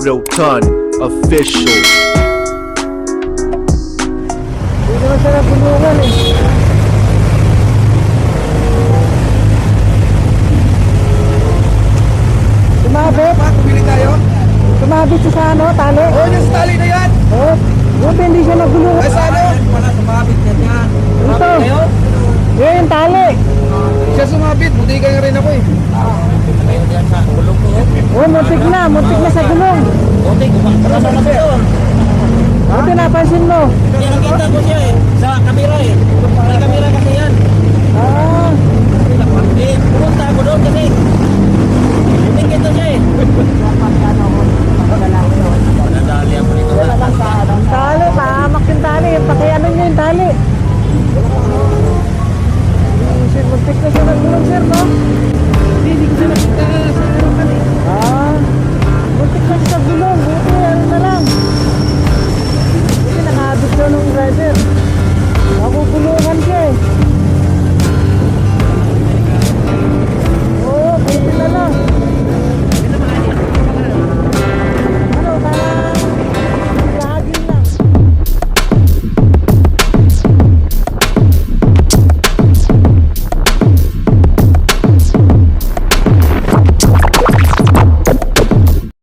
Mototon Official. Hindi naman siya nagulungan eh. Sumabit. Pa, pumili tayo. Sumabit siya sa ano, tali. Oh, yung sa tali na yan. Oh, buti hindi siya nagulungan. Ay, sa ano? Wala sumabit na yan. Ito. Yun yung tali. Siya sumabit. Buti ka rin ako eh. Ayun yan sa gulong ko. Oh, muntik na. Muntik na sa gulong. Buti, kumakara sa motor. Buti, napansin mo. Kaya nakita ko siya eh, sa kamera eh. May kamera kasi yan. Ah. Eh, pumunta ako doon kasi. Hindi kita siya eh. Nadali ako dito. Talo, tamak yung tali. Pakianan niyo yung tali.